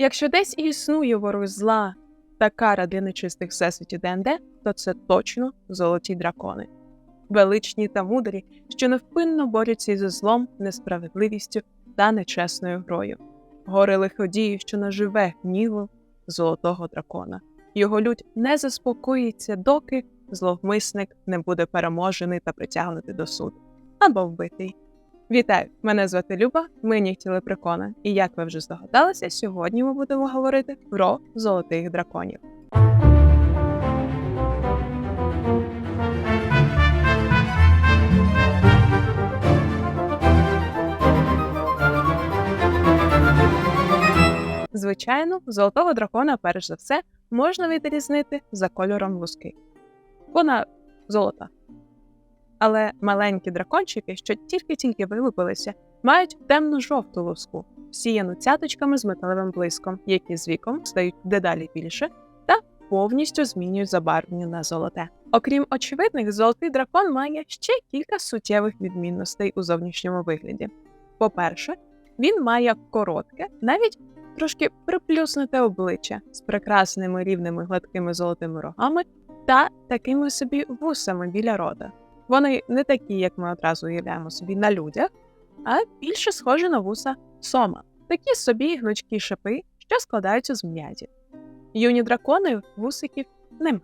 Якщо десь і існує ворог зла та кара для нечистих всесвіті ДНД, то це точно золоті дракони. Величні та мудрі, що невпинно борються із злом, несправедливістю та нечесною грою. Гори лиходії, що наживе гніву золотого дракона. Його лють не заспокоїться, доки зловмисник не буде переможений та притягнутий до суду або вбитий. Вітаю! Мене звати Люба, ми нігті Лепрекона, і як ви вже здогадалися, сьогодні ми будемо говорити про золотих драконів. Звичайно, золотого дракона, перш за все, можна відрізнити за кольором луски. Вона золота. Але маленькі дракончики, що тільки-тільки вилупилися, мають темно-жовту луску, всіяну цяточками з металевим блиском, які з віком стають дедалі більше та повністю змінюють забарвлення на золоте. Окрім очевидних, золотий дракон має ще кілька суттєвих відмінностей у зовнішньому вигляді. По-перше, він має коротке, навіть трошки приплюснуте обличчя з прекрасними рівними гладкими золотими рогами та такими собі вусами біля рота. Вони не такі, як ми одразу уявляємо собі на людях, а більше схожі на вуса сома, такі собі гнучкі шипи, що складаються з м'язів. Юні дракони вусиків немає.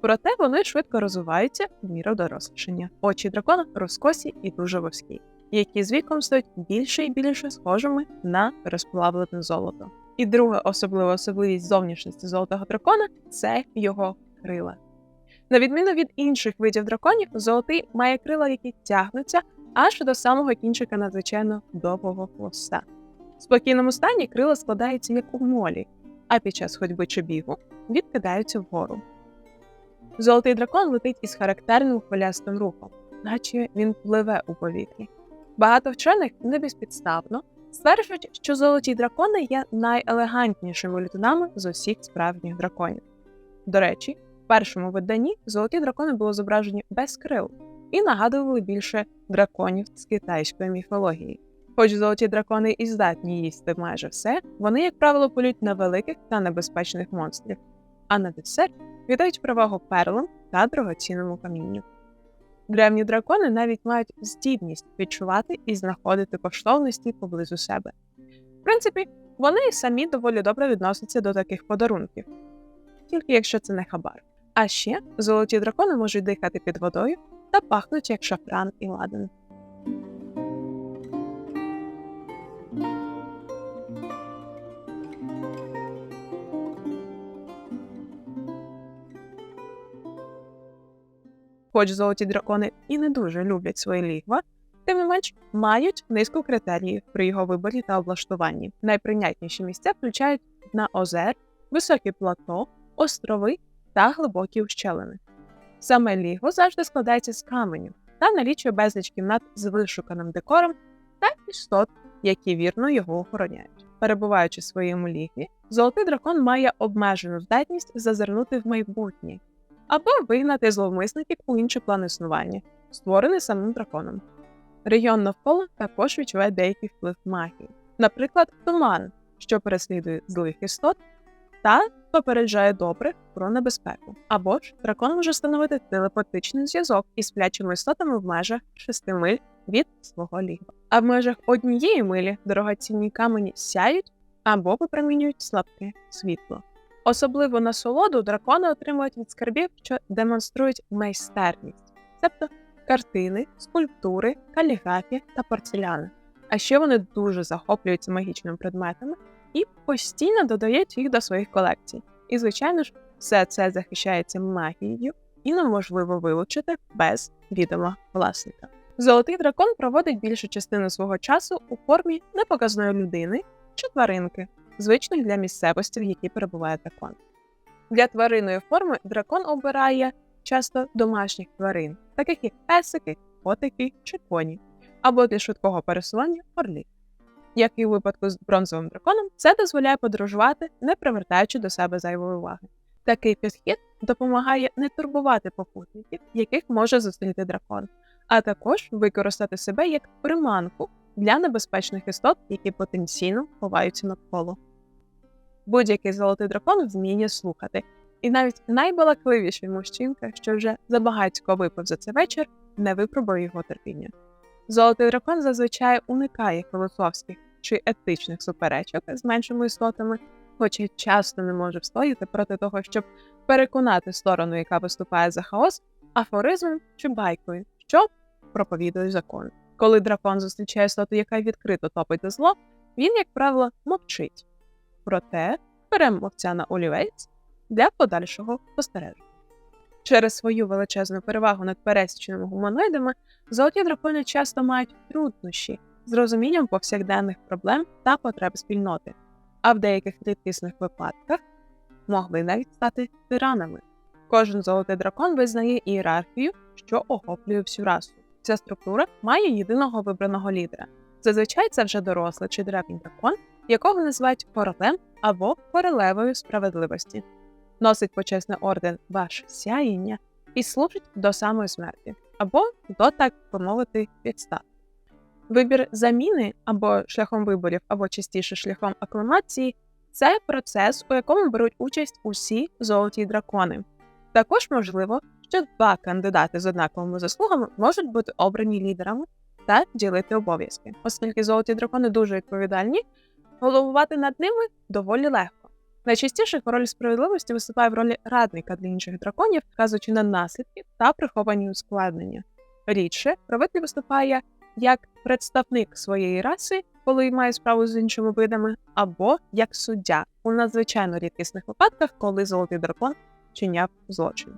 Проте вони швидко розвиваються в міру дорослішання. Очі дракона розкосі і дуже вузькі, які з віком стають більше і більше схожими на розплавлене золото. І друга особлива особливість зовнішності золотого дракона це його крила. На відміну від інших видів драконів, золотий має крила, які тягнуться аж до самого кінчика надзвичайно довгого хвоста. В спокійному стані крила складаються як у молі, а під час ходьби чи бігу відкидаються вгору. Золотий дракон летить із характерним хвилястим рухом, наче він пливе у повітрі. Багато вчених не безпідставно стверджують, що золоті дракони є найелегантнішими літунами з усіх справжніх драконів. До речі, в першому виданні золоті дракони були зображені без крил і нагадували більше драконів з китайської міфології. Хоч золоті дракони і здатні їсти майже все, вони, як правило, полють на великих та небезпечних монстрів, а на десерт віддають перевагу перлам та дорогоцінному камінню. Древні дракони навіть мають здібність відчувати і знаходити коштовності поблизу себе. В принципі, вони самі доволі добре відносяться до таких подарунків, тільки якщо це не хабар. А ще золоті дракони можуть дихати під водою та пахнуть як шафран і ладан. Хоч золоті дракони і не дуже люблять свої лігва, тим не менш мають низку критеріїв при його виборі та облаштуванні. Найприйнятніші місця включають дна озер, високі плато, острови та глибокі ущелини. Саме ліго завжди складається з каменю та налічує безліч кімнат з вишуканим декором та істот, які вірно його охороняють. Перебуваючи в своєму лігві, золотий дракон має обмежену здатність зазирнути в майбутнє або вигнати зловмисників у інші плани існування, створений самим драконом. Регіон навколо також відчуває деякий вплив магії, наприклад, туман, що переслідує злих істот та попереджає добре про небезпеку. Або ж дракон може становити телепатичний зв'язок із сплячими істотами в межах 6 миль від свого лігва. А в межах однієї милі дорогоцінні камені сяють або випромінюють слабке світло. Особливу насолоду дракони отримують від скарбів, що демонструють майстерність, тобто картини, скульптури, каліграфія та порцеляни. А ще вони дуже захоплюються магічними предметами і постійно додають їх до своїх колекцій. І, звичайно ж, все це захищається магією і неможливо вилучити без відома власника. Золотий дракон проводить більшу частину свого часу у формі непоказної людини чи тваринки, звичних для місцевості, в якій перебуває дракон. Для тваринної форми дракон обирає часто домашніх тварин, таких як песики, котики чи коні, або для швидкого пересування орлів. Як і у випадку з бронзовим драконом, це дозволяє подорожувати, не привертаючи до себе зайвої уваги. Такий підхід допомагає не турбувати попутників, яких може зустріти дракон, а також використати себе як приманку для небезпечних істот, які потенційно ховаються навколо. Будь-який золотий дракон вміє слухати. І навіть найбалакливіший мужчинка, що вже забагатько випив за цей вечір, не випробує його терпіння. Золотий дракон зазвичай уникає філософських чи етичних суперечок з меншими істотами, хоча й часто не може встояти проти того, щоб переконати сторону, яка виступає за хаос, афоризмом чи байкою, що проповідує закон. Коли дракон зустрічає істоту, яка відкрито топить за зло, він, як правило, мовчить. Проте бере мовця на олівець для подальшого спостереження. Через свою величезну перевагу над пересічними гуманоїдами золоті дракони часто мають труднощі з розумінням повсякденних проблем та потреб спільноти, а в деяких рідкісних випадках могли навіть стати тиранами. Кожен золотий дракон визнає ієрархію, що охоплює всю расу. Ця структура має єдиного вибраного лідера. Зазвичай це вже дорослий чи древній дракон, якого називають королем або королевою справедливості. Носить почесний орден ваше сяєння і служить до самої смерті, або до так би мовити. Вибір заміни або шляхом виборів, або частіше шляхом акламації це процес, у якому беруть участь усі золоті дракони. Також можливо, що два кандидати з однаковими заслугами можуть бути обрані лідерами та ділити обов'язки, оскільки золоті дракони дуже відповідальні, головувати над ними доволі легко. Найчастіше король справедливості виступає в ролі радника для інших драконів, вказуючи на наслідки та приховані ускладнення. Рідше правитель виступає як представник своєї раси, коли має справу з іншими видами, або як суддя у надзвичайно рідкісних випадках, коли золотий дракон чиняв злочин.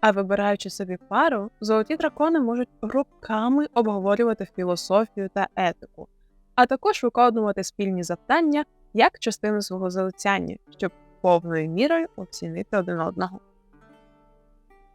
А вибираючи собі пару, золоті дракони можуть роками обговорювати філософію та етику, а також виконувати спільні завдання як частину свого залицяння, щоб повною мірою оцінити один одного.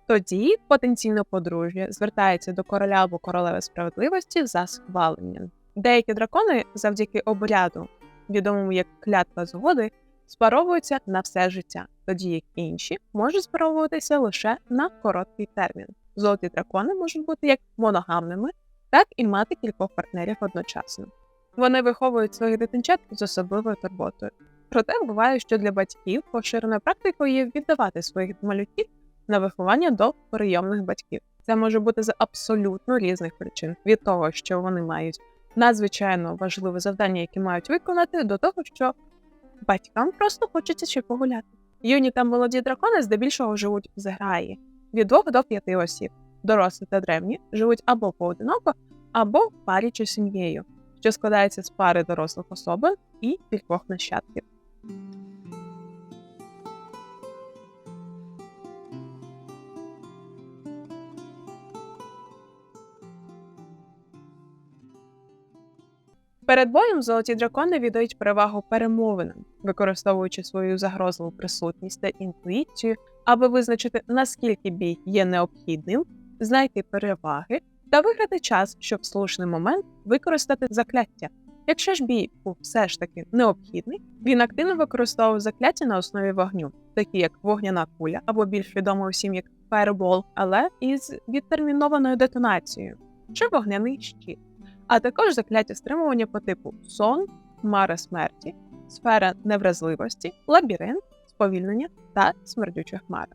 Тоді потенційно подружжя звертається до короля або королеви справедливості за схваленням. Деякі дракони завдяки обряду, відомому як клятва згоди, спаровуються на все життя, тоді як інші можуть спаровуватися лише на короткий термін. Золоті дракони можуть бути як моногамними, так і мати кількох партнерів одночасно. Вони виховують своїх дитинчат з особливою турботою. Проте буває, що для батьків поширеною практикою є віддавати своїх малюків на виховання до прийомних батьків. Це може бути з абсолютно різних причин: від того, що вони мають надзвичайно важливе завдання, яке мають виконати, до того, що батькам просто хочеться ще погуляти. Юні та молоді дракони здебільшого живуть в зграї від двох до п'яти осіб. Дорослі та древні живуть або поодиноко, або в парі чи сім'єю, що складається з пари дорослих особин і кількох нащадків. Перед боєм золоті дракони віддають перевагу перемовинам, використовуючи свою загрозливу присутність та інтуїцію, аби визначити, наскільки бій є необхідним, знайти переваги та виграти час, щоб в слушний момент використати закляття. Якщо ж бій був все ж таки необхідний, він активно використовував закляття на основі вогню, такі як вогняна куля або більш відомо усім як фаербол, але із відтермінованою детонацією чи вогняний щит а також закляття стримування по типу сон, хмара смерті, сфера невразливості, лабіринт, сповільнення та смердюча хмара.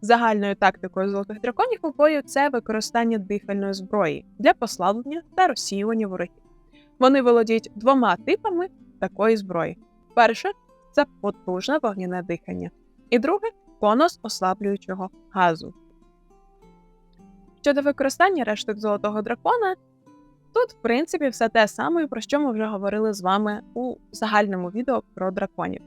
Загальною тактикою золотих драконів у бою це використання дихальної зброї для послаблення та розсіювання ворогів. Вони володіють двома типами такої зброї: перше це потужне вогняне дихання, і друге конус ослаблюючого газу. Щодо використання решток золотого дракона, Тут, в принципі, все те саме, про що ми вже говорили з вами у загальному відео про драконів.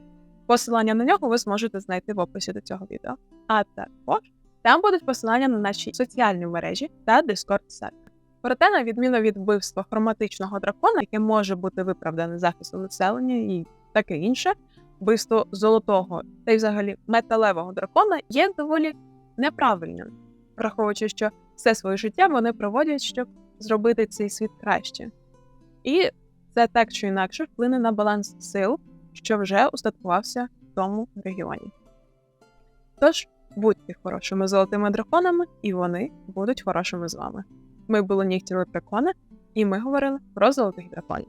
Посилання на нього ви зможете знайти в описі до цього відео. А також там будуть посилання на наші соціальні мережі та Discord сервер. Проте, на відміну від вбивства хроматичного дракона, яке може бути виправдане захистом населення і таке інше, вбивство золотого та й взагалі металевого дракона є доволі неправильним, враховуючи, що все своє життя вони проводять, щоб зробити цей світ краще. І це так чи інакше вплине на баланс сил, що вже устаткувався в тому регіоні. Тож будьте хорошими золотими драконами, і вони будуть хорошими з вами. Ми були Нігтіли Дракона, і ми говорили про золотих драконів.